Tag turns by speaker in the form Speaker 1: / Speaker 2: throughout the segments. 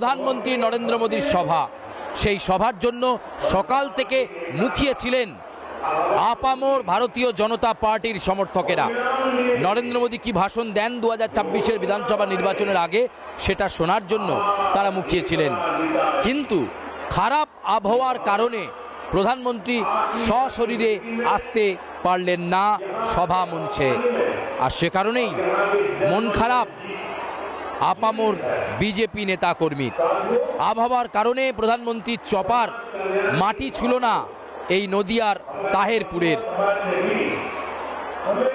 Speaker 1: প্রধানমন্ত্রী নরেন্দ্র মোদীর সভা। সেই সভার জন্য সকাল থেকে মুখিয়েছিলেন আপামোর ভারতীয় জনতা পার্টির সমর্থকেরা। নরেন্দ্র মোদী কি ভাষণ দেন দু হাজার ছাব্বিশের বিধানসভা নির্বাচনের আগে, সেটা শোনার জন্য তারা মুখিয়েছিলেন। কিন্তু খারাপ আবহাওয়ার কারণে প্রধানমন্ত্রী সশরীরে আসতে পারলেন না, সভা মঞ্চে আর সে কারণেই মন খারাপ আপামোর বিজেপি নেতা কর্মীর আবহাওয়ার কারণে প্রধানমন্ত্রী চপার মাটি ছিল না এই নদিয়ার তাহেরপুরের।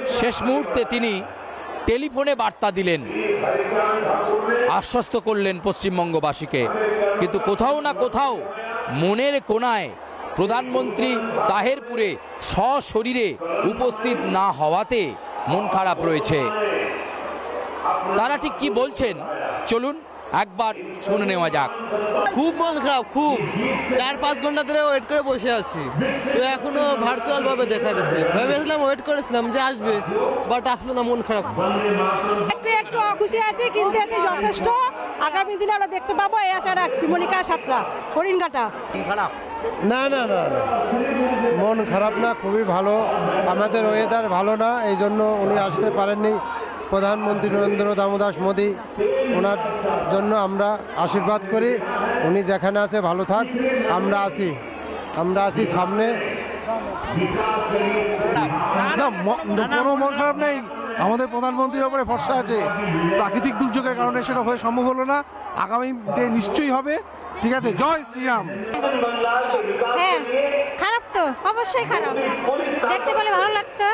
Speaker 1: শেষ মুহূর্তে তিনি টেলিফোনে বার্তা দিলেন। আশ্বস্ত করলেন পশ্চিমবঙ্গবাসীকে। কিন্তু কোথাও না কোথাও মনের কোনায় প্রধানমন্ত্রী তাহেরপুরে সশরীরে উপস্থিত না হওয়াতে মন খারাপ রয়েছে। তারা ঠিক কি বলছেন? চলুন একবার শুনে নেওয়া যাক।
Speaker 2: খুব মন খারাপ খুব। চার পাঁচ ঘণ্টা ধরে ওয়েট করে বসে আছি। তো এখনও ভার্চুয়াল ভাবে দেখা দিচ্ছে ভেবেছিলাম ওয়েট করেছিলাম যে আসবে বাট আসলো না মন খারাপ।
Speaker 3: একটু একটু অখুশি আছে কিন্তু এতে যথেষ্ট। আগামী দিনে আমরা দেখতে পাবো এই আশা রাখছি মনিকা সাতরা হরিণঘাটা।
Speaker 4: না না না না। মন খারাপ না খুবই ভালো। আমাদের ওয়েদার ভালো না এই জন্য উনি আসতে পারেননি। প্রধানমন্ত্রী নরেন্দ্র দামোদাস মোদী ওনার জন্য আমরা আশীর্বাদ করি। উনি যেখানে আছে ভালো থাক। আমরা আছি। আমরা আছি সামনে।
Speaker 5: না কোনো মন খারাপ নেই। আমাদের প্রধানমন্ত্রীর ওপরে ভরসা আছে। প্রাকৃতিক দুর্যোগের কারণে সেটা হয়ে সম্ভব হলো না। আগামীতে নিশ্চয়ই হবে। ঠিক আছে জয় শ্রীরাম।
Speaker 3: হ্যাঁ। তো? অবশ্যই খারাপ। দেখতে পেলে ভালো লাগতো।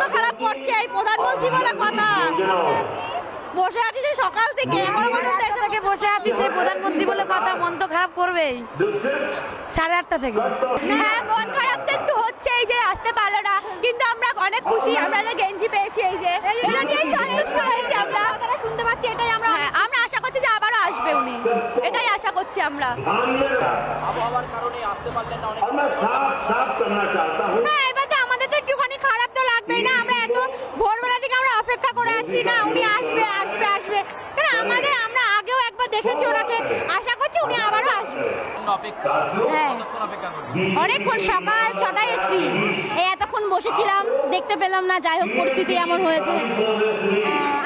Speaker 3: তো খারাপ করছে এই প্রধানমন্ত্রী বলে কথা। বসে আছি সকাল থেকে এখনও পর্যন্ত এসে
Speaker 6: থেকে বসে আছি সেই প্রধানমন্ত্রী বলে কথা মন তো খারাপ করবেই। সাড়ে আটটা থেকে।
Speaker 3: হ্যাঁ মন খারাপ তো একটু হচ্ছে এই যে আসতে পারল না। কিন্তু আমরা অনেক খুশি আমরা যে গেঞ্জি পেয়েছি এই যে। এটা নিয়ে সন্তুষ্ট হয়েছি আমরা। এটাই আশা করছি আমরা।
Speaker 1: আবহাওয়ার কারণে আসতে পারলেন না অনেক।
Speaker 3: হ্যাঁ এবার তো আমাদের তো একটুখানি খারাপ তো লাগবেই না আমরা এত ভোরবেলা থেকে আমরা অপেক্ষা করে আছি না উনি আসবে আসবে আসবে কারণ আমাদের আমরা আগেও একবার দেখেছি ওনাকে আশা করছি উনি আবারও আসবে
Speaker 1: অপেক্ষা।
Speaker 6: হ্যাঁ। অনেকক্ষণ সকাল ছটায় এসছি। এই এতক্ষণ বসেছিলাম দেখতে পেলাম না যাই হোক পরিস্থিতি এমন হয়েছে।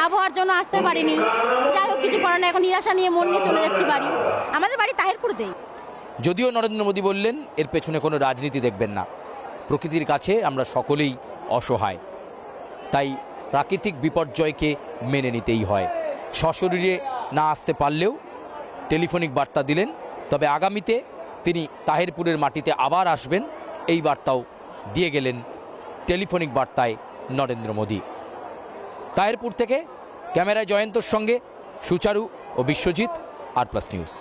Speaker 6: আবহাওয়ার জন্য আসতে পারিনি। যাই হোক কিছু করার না এখন নিরাশা নিয়ে মন নিয়ে চলে যাচ্ছি বাড়ি। আমাদের বাড়ি তাহিরপুরতেই
Speaker 1: যদিও নরেন্দ্র মোদী বললেন এর পেছনে কোনো রাজনীতি দেখবেন না। প্রকৃতির কাছে আমরা সকলেই অসহায়। তাই প্রাকৃতিক বিপর্যয়কে মেনে নিতেই হয়। সশরীরে না আসতে পারলেও টেলিফোনিক বার্তা দিলেন তবে আগামীতে তিনি তাহেরপুরের মাটিতে আবার আসবেন। এই বার্তাও দিয়ে গেলেন টেলিফোনিক বার্তায় নরেন্দ্র মোদী। তাহেরপুর থেকে ক্যামেরায় জয়ন্তর সঙ্গে সুচারু ও বিশ্বজিৎ, আর প্লাস নিউজ।